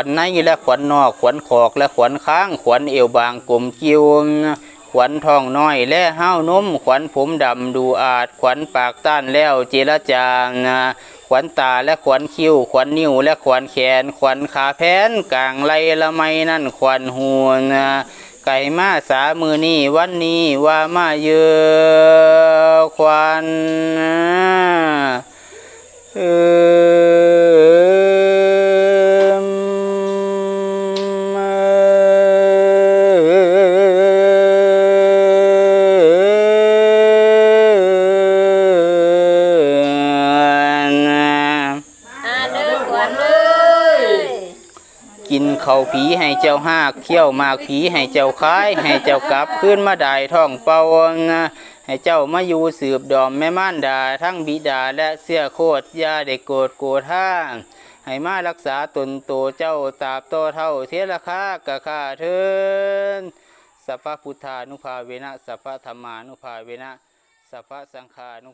วัญในและขวัญนอกขวัญขอกและขวัญค้าง ขวัญเอวบางกลมกิ้วขวัญทองน้อยและห้าวนมขวัญผมดำดูอาจขวัญปากต้านแล้วเจรจานะขวัญตาและขวัญคิ้วขวัญนิ้วและขวัญแขน ขวัญขาแผนกลางไหลละไมนั่นขวัญหูนะไก่มาสามือนี้วันนี้ว่ามาเยอะขวัญ กินเขาผีให้เจ้าหากเขี้ยวมากผีให้เจ้าคาย ให้เจ้ากลับขึ้นมาได้ท้องเป่านะให้เจ้ามาอยู่สืบดอมแม่ม่านดาทั้งบิดาและเสียโคตรยาได้โกรธโกรธ้าให้มารักษาตนโตเจ้าตราบโตเท่าเทระคากะข้าเทินสัพพะพุทธานุภาเวนะสัพพะธรรมานุภาเวนะสัพพะสังฆานุ